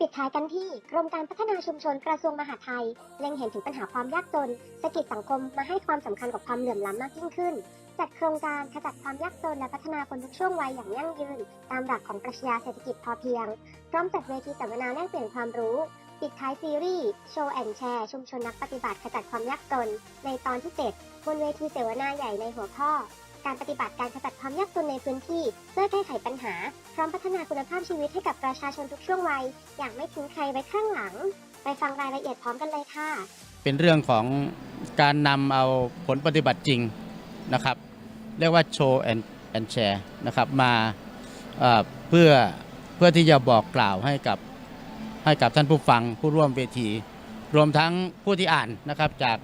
ปิดท้ายกันที่กรมการพัฒนาชุมชนกระทรวงมหาดไทยเล็งเห็นถึงปัญหาความยากจนสกิดสังคมมาให้ความสำคัญกับความเหลื่อมล้ำมากยิ่งขึ้น จัดโครงการขจัดความยากจนและพัฒนาคนทุกช่วงวัยอย่างยั่งยืน ตามหลักของปรัชญาเศรษฐกิจพอเพียง พร้อมจัดเวทีสัมมนาแลกเปลี่ยนความรู้ ปิดท้ายซีรีส์โชว์แอนแชร์ชุมชนนักปฏิบัติขจัดความยากจนในตอนที่ 7 บนเวทีเสวนาใหญ่ในหัวข้อ การปฏิบัติการขจัดความยากจนในพื้นที่ เพื่อแก้ไขปัญหา พร้อมพัฒนาคุณภาพชีวิตให้กับประชาชนทุกช่วงวัย อย่างไม่ทิ้งใครไว้ข้างหลัง ไปฟังรายละเอียดพร้อมกันเลยค่ะ เป็นเรื่องของการนำเอาผลปฏิบัติจริงนะครับ เรียกว่าโชว์แอนแชร์นะครับมาเพื่อเพื่อที่จะบอกกล่าวให้กับให้กับท่านผู้ฟังผู้ร่วมเวที รวมทั้งผู้ที่อ่านนะครับจาก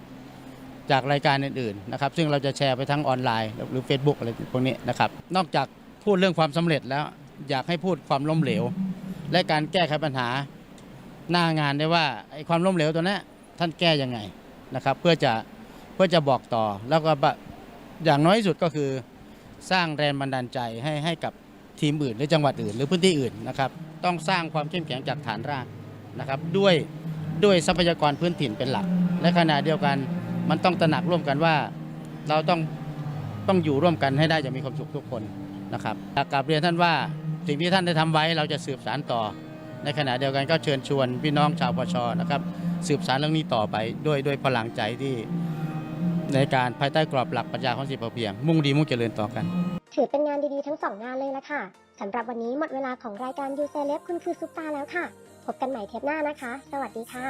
จากรายการอื่นๆนะครับซึ่งเราจะแชร์ไปทั้งออนไลน์ หรือ Facebook อะไรพวกนี้นะครับนอกจากพูดเรื่องความสำเร็จแล้วอยากให้พูดความล้มเหลว และการแก้ไขปัญหาหน้างานได้ว่าไอ้ความล้มเหลวตัวนี้ท่านแก้ยังไงนะครับเพื่อจะเพื่อจะบอกต่อแล้วก็บะอย่างน้อยสุดก็คือสร้างแรงบันดาลใจให้ให้กับทีมอื่น หรือจังหวัดอื่น หรือพื้นที่อื่นนะครับต้องสร้างความเข้มแข็งจากฐานรากนะครับด้วยด้วยทรัพยากรพื้นถิ่นเป็นหลัก และขณะเดียวกัน มันต้องตระหนักร่วมกันว่า เราต้องต้องอยู่ร่วมกันให้ได้อย่างมีความสุขทุกคนนะครับอยากกลับเรียนท่านว่าสิ่งที่ท่านได้ทำไว้เราจะสืบสานต่อ ในขณะเดียวกันก็เชิญชวนพี่น้องชาวปชนะครับ สืบสารเรื่องนี้ต่อไปด้วยด้วยพลังใจที่ในการภายใต้กรอบหลักปรัชญาของสิบพอเพียง มุ่งดีมุ่งเจริญต่อกัน ถือเป็นงานดีๆทั้งสองงานเลยละค่ะสำหรับวันนี้หมดเวลาของรายการยูเซเลบคุณคือซุปตาแล้วค่ะ พบกันใหม่เทปหน้านะคะ สวัสดีค่ะ